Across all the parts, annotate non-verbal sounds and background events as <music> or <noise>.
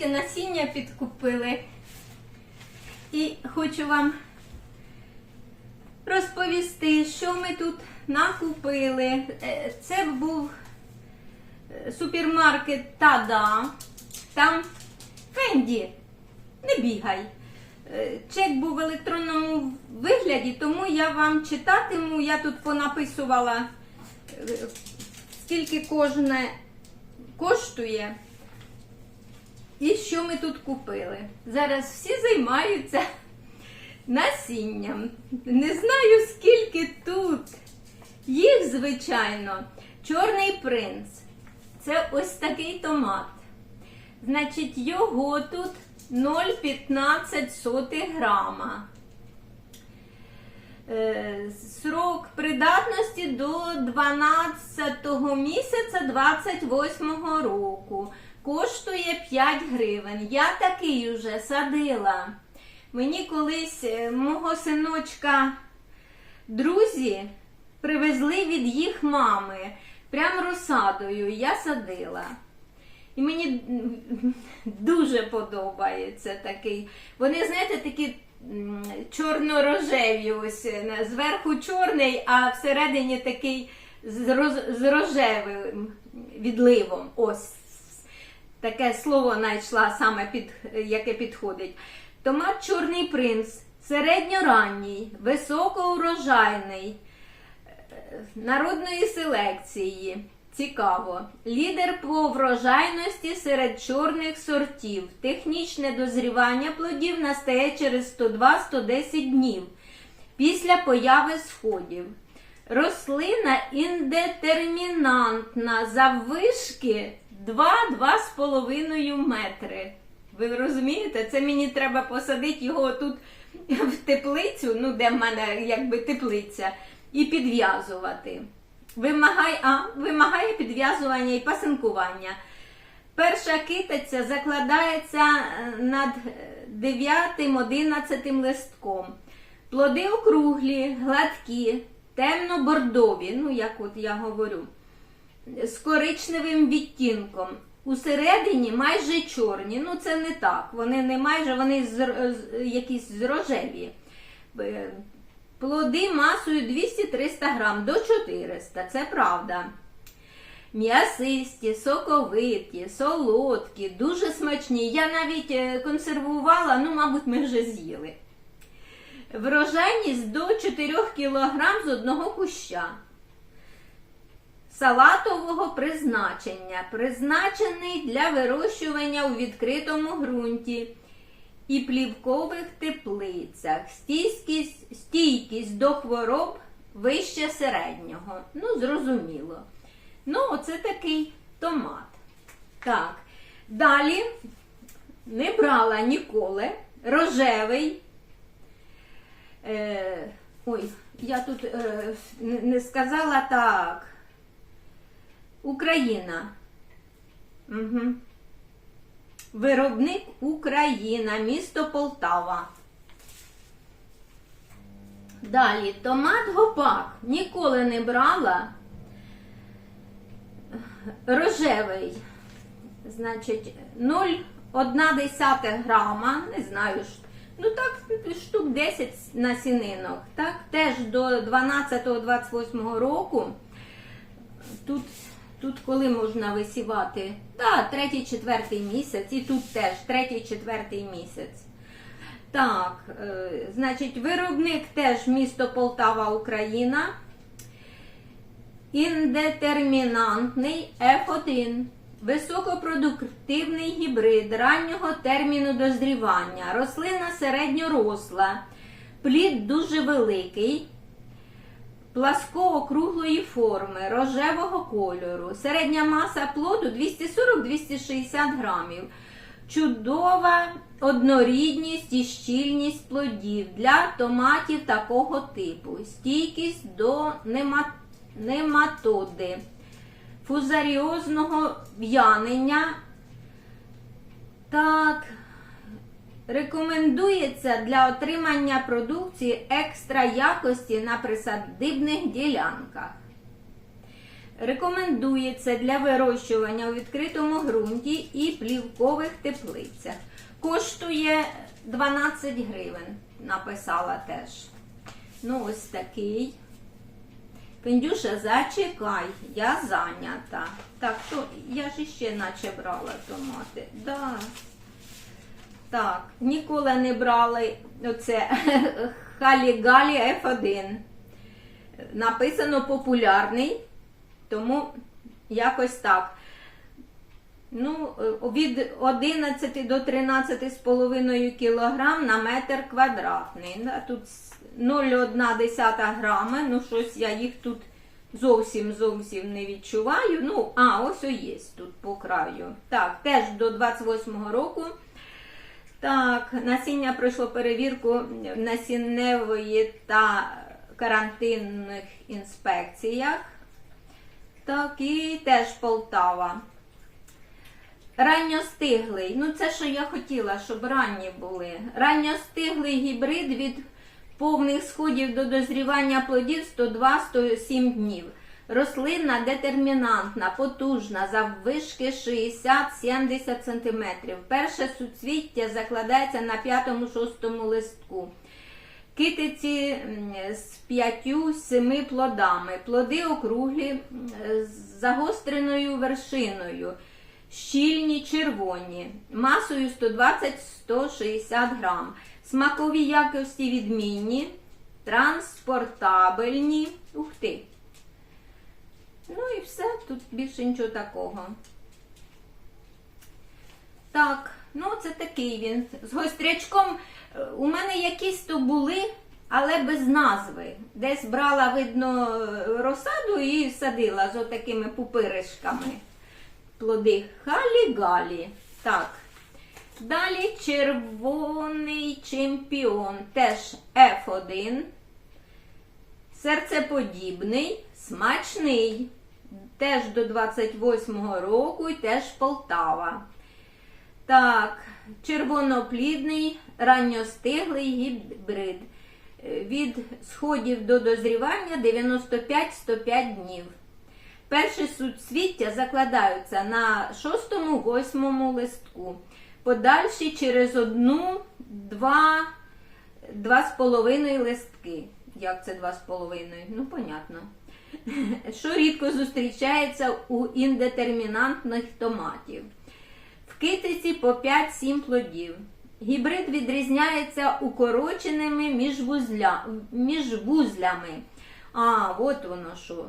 трішки насіння підкупили. І хочу вам розповісти, що ми тут накупили. Е, Це був е, супермаркет Тада. Там Фенді, не бігай. Е, Чек був в електронному вигляді, тому я вам читатиму. Я тут понаписувала, скільки кожне коштує. І що ми тут купили? Зараз всі займаються насінням. Не знаю, скільки тут. Їх, звичайно, чорний принц. Це ось такий томат. Значить, його тут 0,15 грама. Е, Срок придатності до 12 місяця 28 року. Коштує 5 гривень. Я такий уже садила. Мені колись е, мого синочка друзі привезли від їх мами. Прям розсадою я садила. І мені дуже подобається такий. Вони, знаєте, такі чорно-рожеві, ось е, зверху чорний, а всередині такий з, рожевим відливом. Ось таке слово знайшла саме під яке підходить. Томат Чорний принц, середньоранній, високоурожайний, е, народної селекції. Цікаво. Лідер по врожайності серед чорних сортів. Технічне дозрівання плодів настає через 102-110 днів після появи сходів. Рослина індетермінантна заввишки 2-2,5 метри. Ви розумієте? Це мені треба посадити його тут в теплицю, ну де в мене якби теплиця, і підв'язувати. Вимагає, вимагає підв'язування і пасинкування. Перша китиця закладається е, над 9-11 листком. Плоди округлі, гладкі, темно-бордові, ну як от я говорю, з коричневим відтінком. Усередині майже чорні. Ну це не так. Вони не майже, вони з, з- якісь рожеві. Плоди масою 200-300 грам до 400, це правда. М'ясисті, соковиті, солодкі, дуже смачні. Я навіть е, консервувала, ну, мабуть, ми вже з'їли. Врожайність до 4 кг з одного куща. Салатового призначення. Призначений для вирощування у відкритому ґрунті і плівкових теплицях. Стійкість, стійкість до хвороб вище середнього. Ну, зрозуміло. Ну, оце такий томат. Так. Далі не брала ніколи. Рожевий. Е, ой, я тут е, не сказала так. Україна. Угу. Виробник Україна, місто Полтава. Далі томат гопак. Ніколи не брала. Рожевий. Значить, 0,1 грама, не знаю. Ну так, штук 10 насінинок. Так, теж до 12-28 року. Тут, тут коли можна висівати? Так, третій, четвертий місяць, і тут теж третій, четвертий місяць. Так, е, значить, виробник теж місто Полтава, Україна. Індетермінантний F1. Високопродуктивний гібрид раннього терміну дозрівання. Рослина середньоросла. Плід дуже великий. Пласко-округлої форми, рожевого кольору. Середня маса плоду 240-260 грамів. Чудова однорідність і щільність плодів для томатів такого типу. Стійкість до нема- нематоди, фузаріозного в'янення. Так, Рекомендується для отримання продукції екстра якості на присадибних ділянках. Рекомендується для вирощування у відкритому ґрунті і плівкових теплицях. Коштує 12 гривень, написала теж. Ну, ось такий. Пендюша, зачекай, я зайнята. Так, то я ж іще наче брала томати. Да. Так, ніколи не брали оце <laughs> Халі-Галі F1. Написано популярний, тому якось так. Ну, е, від 11 до 13,5 кг на метр квадратний. Тут 0,1 грами. Ну, щось я їх тут зовсім зовсім не відчуваю. Ну, а, ось є тут по краю. Так, теж до 28 року. Так, насіння пройшло перевірку насінневої та карантинних інспекціях. Так, і теж Полтава. Ранньостиглий. Ну, це що я хотіла, щоб ранні були. Ранньостиглий гібрид від повних сходів до дозрівання плодів 102-107 днів. Рослина детермінантна, потужна, заввишки 60-70 см. Перше суцвіття закладається на 5-6 листку. Китиці з 5-7 плодами. Плоди округлі з загостреною вершиною. Щільні червоні, масою 120-160 грам. Смакові якості відмінні, транспортабельні. Ух ти! Ну і все, тут більше нічого такого. Так, ну це такий він. З гострячком е, у мене якісь то були, але без назви. Десь брала, видно, розсаду і садила з отакими пупиришками. Плоди халі-галі. Так. Далі червоний чемпіон, теж F1. Серцеподібний, смачний. Теж до 28-го року і теж Полтава. Так, червоноплідний, ранньостиглий гібрид. Е, Від сходів до дозрівання 95-105 днів. Перші суцвіття закладаються на 6-8 листку. Подальші через одну, два, два з половиною листки. Як це два з половиною? Ну, понятно. Що рідко зустрічається у індетермінантних томатів. В китиці по 5-7 плодів. Гібрид відрізняється укороченими міжвузля... міжвузлями. А, от воно що.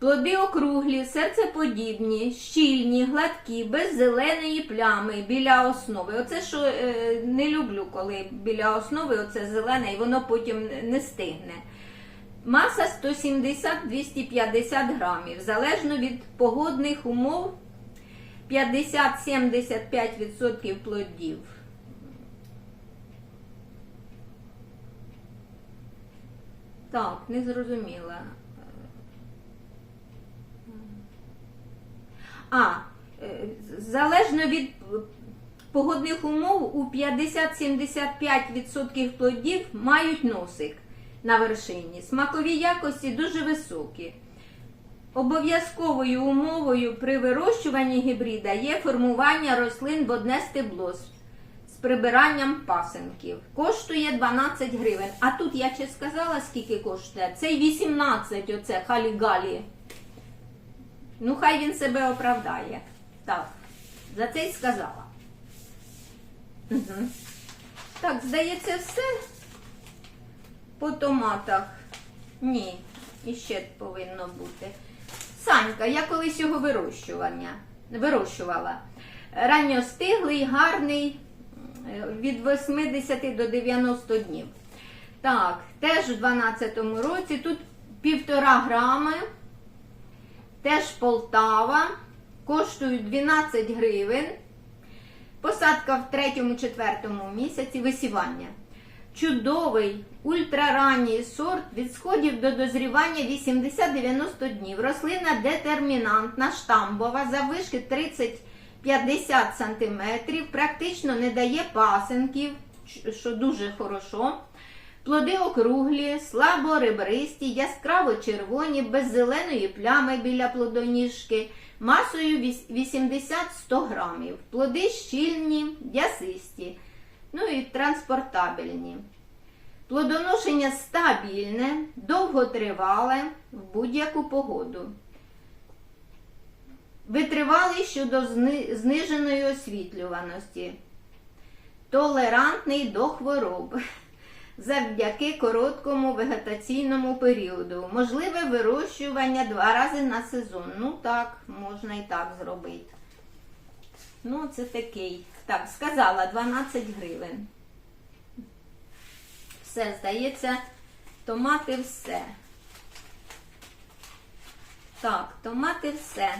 Плоди округлі, серцеподібні, щільні, гладкі, без зеленої плями біля основи. Оце що е, не люблю, коли біля основи оце зелене і воно потім не стигне. Маса 170-250 грамів, залежно від погодних умов 50-75% плодів. Так, не зрозуміла. А, е, залежно від погодних умов, у 50-75% плодів мають носик на вершині. Смакові якості дуже високі. Обов'язковою умовою при вирощуванні гібрида є формування рослин в одне стебло з- прибиранням пасенків. Коштує 12 гривень. А тут я ще сказала, скільки коштує. Цей 18, оце халі-галі. Ну, хай він себе оправдає. Так, за це й сказала. Угу. Так, здається, все по томатах. Ні, іще повинно бути. Санька, я колись його вирощування, вирощувала. Ранньостиглий, гарний, від 80 до 90 днів. Так, теж у 12-му році тут півтора грами. Теж Полтава. Коштують 12 гривень. Посадка в третьому-четвертому місяці висівання. Чудовий ультраранній сорт від сходів до дозрівання 80-90 днів. Рослина детермінантна, штамбова, заввишки 30-50 см, практично не дає пасенків, що дуже хорошо. Плоди округлі, слабо ребристі, яскраво червоні, без зеленої плями біля плодоніжки, масою 80-100 грамів. Плоди щільні, ясисті, ну і транспортабельні. Плодоношення стабільне, довготривале в будь-яку погоду. Витривалий щодо зниженої освітлюваності. Толерантний до хвороб. <laughs> Завдяки короткому вегетаційному періоду. Можливе вирощування два рази на сезон. Ну так, можна і так зробити. Ну, це такий. Так, сказала 12 гривень. Все, здається, томати все. Так, томати все.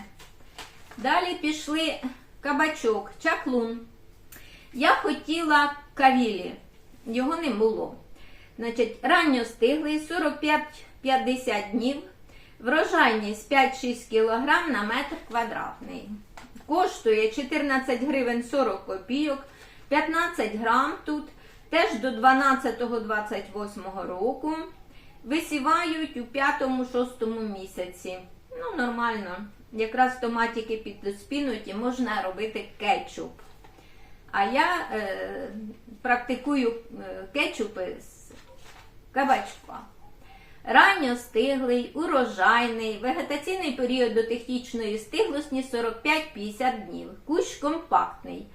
Далі пішли кабачок, чаклун. Я хотіла кавілі, його не було. Значить, ранньостиглий 45-50 днів, врожайність 5-6 кг на метр квадратний. Коштує 14 гривень 40 копійок, 15 грам тут, теж до 12-28 року. Висівають у 5-6 місяці. Ну, нормально. Якраз томатики підспінуті, можна робити кетчуп. А я е, практикую е, кетчупи з кабачка. Ранньостиглий, урожайний, вегетаційний період до технічної стиглості 45-50 днів. Кущ компактний.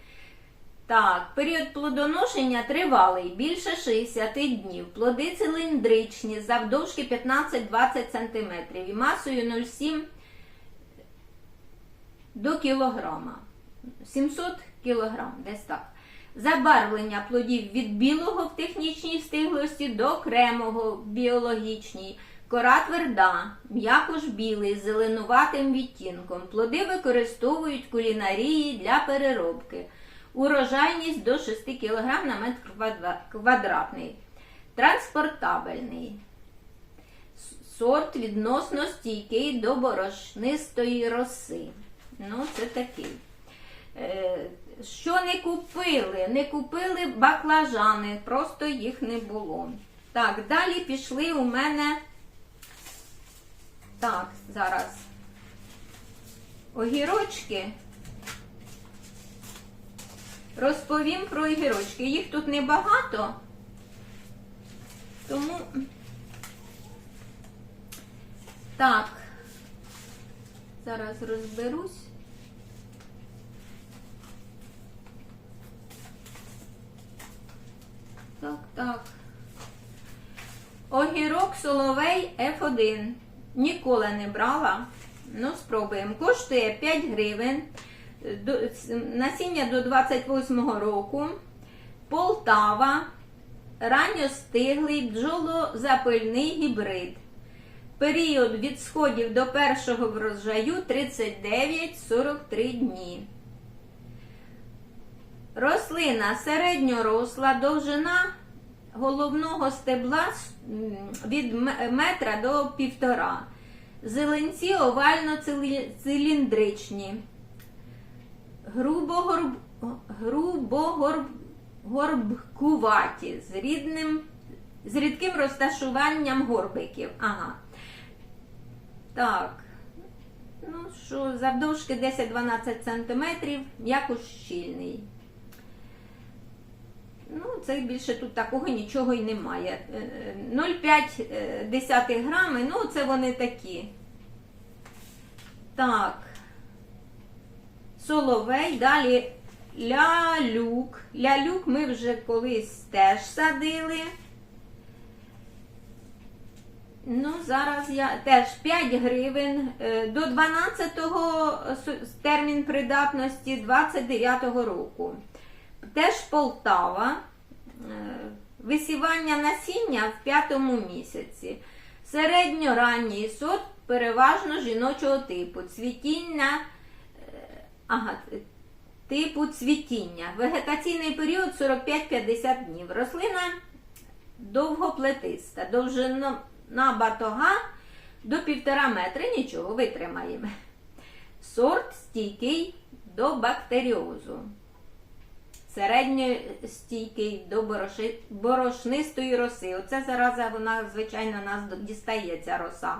Так, період плодоношення тривалий, більше 60 днів. Плоди циліндричні, завдовжки 15-20 см і масою 0,7 до кілограма. 700 кілограм, десь так. Забарвлення плодів від білого в технічній стиглості до кремового в біологічній. Кора тверда, м'якош білий з зеленуватим відтінком. Плоди використовують кулінарії для переробки. Урожайність до 6 кг на метр квадратний. Транспортабельний. Сорт відносно стійкий до борошнистої роси. Ну, це такий. Е, Що не купили? Не купили баклажани, просто їх не було. Так, далі пішли у мене. Так, зараз. Огірочки. Розповім про огірочки. Їх тут небагато. Тому. Так. Зараз розберусь. Так, так. Огірок соловей F1. Ніколи не брала. Ну, спробуємо. Коштує 5 гривень. Насіння до 28 року. Полтава. Ранньостиглий бджолозапильний гібрид. Період від сходів до першого врожаю 39-43 дні. Рослина середньоросла, довжина головного стебла від метра до півтора. Зеленці овально-циліндричні. Грубогорб... грубогорбкуваті з рідним з рідким розташуванням горбиків. Ага. Так. Ну що, завдовжки 10-12 см, м'яко щільний. Ну, це більше тут такого нічого й немає. Е, е, 0,5 е, грами, ну, це вони такі. Так. Соловей, далі лялюк. Лялюк ми вже колись теж садили. Ну, зараз я теж 5 гривень. Е, До 12-го термін придатності 29-го року. Теж Полтава. Е, Висівання насіння в п'ятому місяці. Середньоранній сорт переважно жіночого типу. Цвітіння. Ага, типу цвітіння. Вегетаційний період 45-50 днів. Рослина довгоплетиста. Довжина батога до півтора метри. Нічого, витримаємо. Сорт стійкий до бактеріозу. середньостійкий до бороши- борошнистої роси. Оце зараза вона, звичайно, нас до- дістається роса.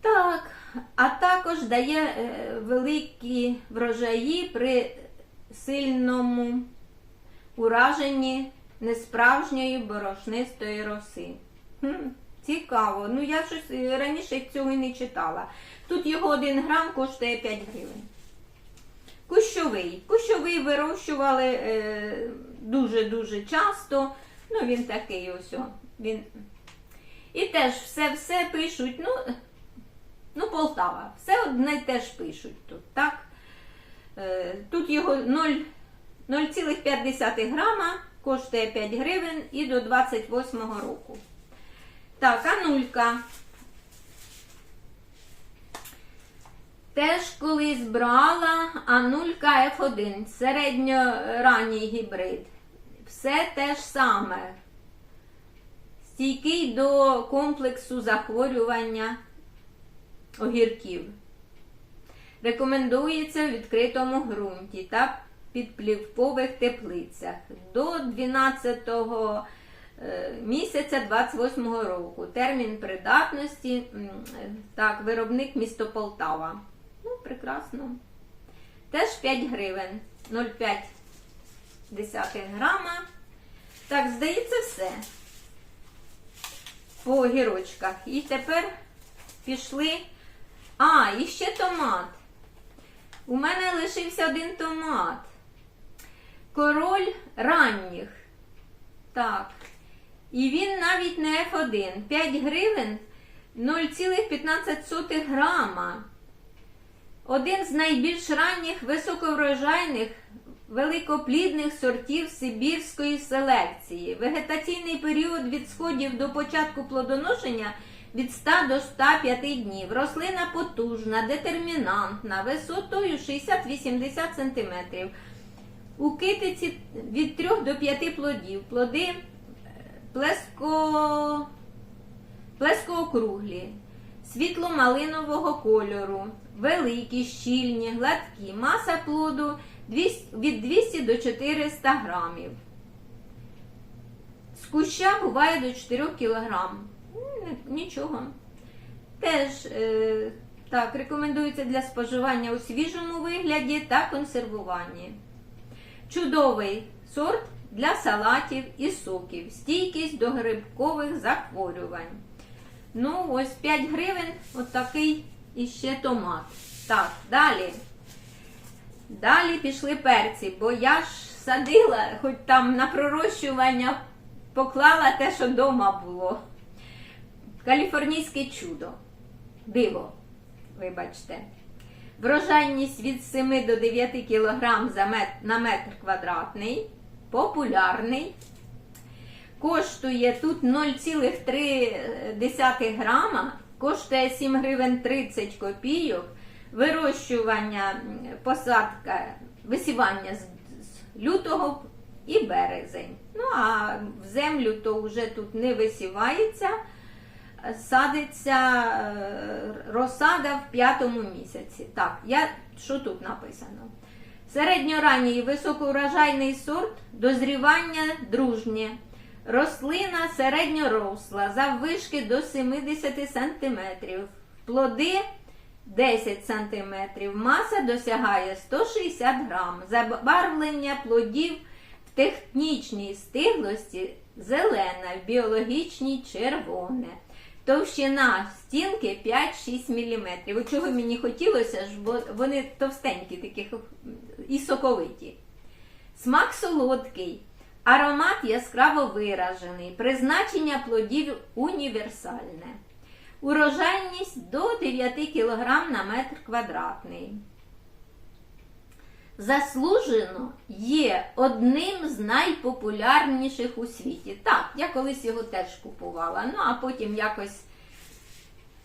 Так, а також дає е, великі врожаї при сильному ураженні несправжньої борошнистої роси. Хм, цікаво. Ну я щось е, раніше цього не читала. Тут його 1 грам коштує 5 гривень. Кущовий. Кущовий вирощували е, дуже-дуже часто. Ну, він такий ось. Він... І теж все-все пишуть. Ну, ну, Полтава. Все одне теж пишуть тут, так? Е, тут його 0,5 грама коштує 5 гривень і до 28 року. Так, а нулька. Теж колись брала Анулька F1, середньоранній гібрид. Все те ж саме. Стійкий до комплексу захворювання огірків. Рекомендується в відкритому ґрунті та підплівкових теплицях до 12 е, місяця 28 року. Термін придатності, так, виробник місто Полтава. Ну, прекрасно. Теж 5 гривень, 0,5 грама. Так, здається, все по огірочках. І тепер пішли. А, і ще томат. У мене лишився один томат. Король ранніх. Так. І він навіть не F1. 5 гривень 0,15 грама. Один з найбільш ранніх високоврожайних великоплідних сортів сибірської селекції. Вегетаційний період від сходів до початку плодоношення від 100 до 105 днів. Рослина потужна, детермінантна, висотою 60-80 см. У китиці від 3 до 5 плодів. Плоди е, плеско... плескоокруглі, світло-малинового кольору, великі, щільні, гладкі. Маса плоду 200 від 200 до 400 грамів. З куща буває до 4 кг. Нічого. Теж е, так, рекомендується для споживання у свіжому вигляді та консервуванні. Чудовий сорт для салатів і соків. Стійкість до грибкових захворювань. Ну, ось 5 гривень, от іще томат. Так, далі. Далі пішли перці, бо я ж садила, хоч там на пророщування поклала те, що вдома було. Каліфорнійське чудо. Диво, вибачте. Врожайність від 7 до 9 кг за мет, на метр квадратний. Популярний. Коштує тут 0,3 грама, коштує 7 гривень 30 копійок. Вирощування, посадка, висівання з, з лютого і березень. Ну, а в землю то вже тут не висівається, садиться е, розсада в п'ятому місяці. Так, я, що тут написано? Середньоранній високоурожайний сорт, дозрівання дружнє. Рослина середньоросла, заввишки до 70 см. Плоди 10 см. Маса досягає 160 грам. Забарвлення плодів в технічній стиглості зелена, в біологічній червоне. Товщина стінки 5-6 мм. От чого мені хотілося, бо вони товстенькі, такі і соковиті. Смак солодкий, аромат яскраво виражений, призначення плодів універсальне. Урожайність до 9 кг на метр квадратний. Заслужено є одним з найпопулярніших у світі. Так, я колись його теж купувала, ну а потім якось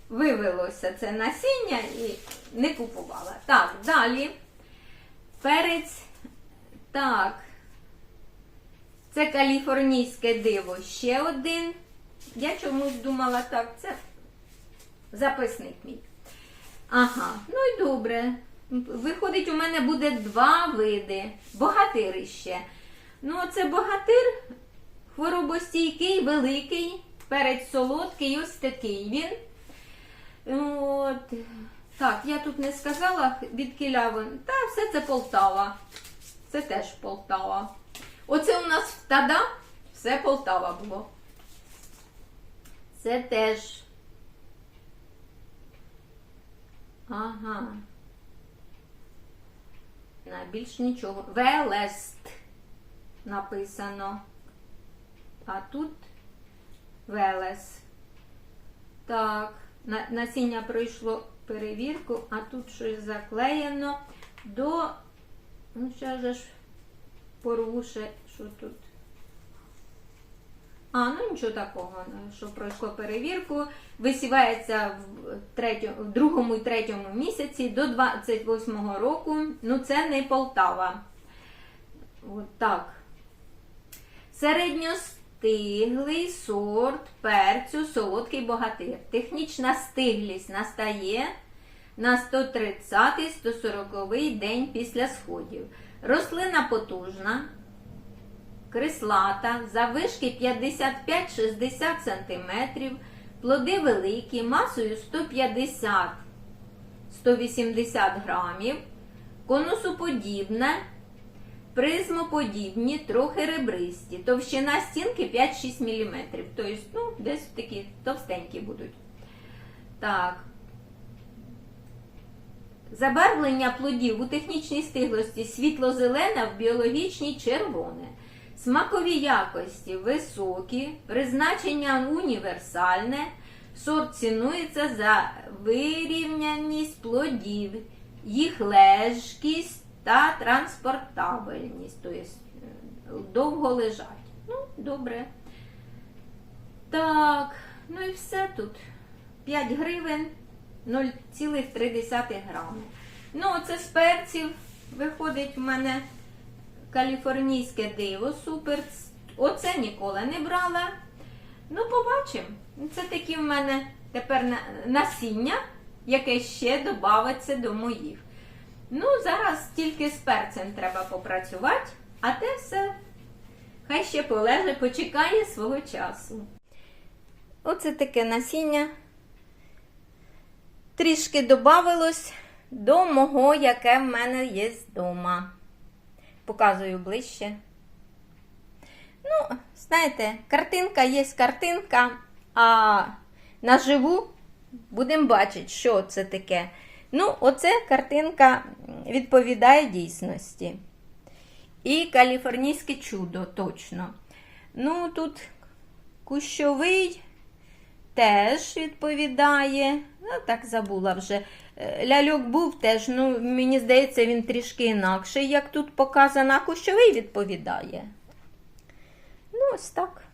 вивелося це насіння і не купувала. Так, далі. Перець. Так. Це каліфорнійське диво. Ще один. Я чомусь думала, так, це записник мій. Ага, ну і добре. Виходить, у мене буде два види. Богатир ще. Ну, це богатир хворобостійкий, великий, перець солодкий, ось такий він. От. Так, я тут не сказала від Кілявин. Та все це Полтава. Це теж Полтава. Оце у нас в Тада все Полтава було. Це теж. Ага. На більш нічого. Велест написано. А тут Велес. Так, насіння пройшло перевірку, а тут щось заклеєно до. Ну, ще ж ж порвуше, що тут. А, ну нічого такого, ну, що пройшло перевірку. Висівається в, третьому, в другому і третьому місяці до 28 року. Ну, це не Полтава. От так. Середньостиглий сорт перцю солодкий богатир. Технічна стиглість настає на 130-140 день після сходів. Рослина потужна, крислата, завишки 55-60 см, плоди великі, масою 150-180 грамів, конусоподібне, призмоподібні, трохи ребристі. Товщина стінки 5-6 мм. Тобто, ну, десь такі товстенькі будуть. Так. Забарвлення плодів у технічній стиглості світло-зелене, в біологічній червоне. Смакові якості високі, призначення універсальне, сорт цінується за вирівняність плодів, їх лежкість та транспортабельність, тобто довго лежать. Ну, добре. Так, ну і все тут. 5 гривень 0,3 грами. Ну, оце з перців виходить в мене каліфорнійське диво, супер. Оце ніколи не брала. Ну, побачимо. Це такі в мене тепер насіння, яке ще додається до моїх. Ну, зараз тільки з перцем треба попрацювати, а те все хай ще полеже, почекає свого часу. Оце таке насіння. Трішки додавалось до мого, яке в мене є вдома. Показую ближче. Ну, знаєте, картинка є картинка, а наживу будемо бачити, що це таке. Ну, оце картинка відповідає дійсності. І каліфорнійське чудо, точно. Ну, тут кущовий теж відповідає. Ну, так забула вже. Е, Ляльок був теж, ну, мені здається, він трішки інакший, як тут показано, а кущовий відповідає. Ну, ось так.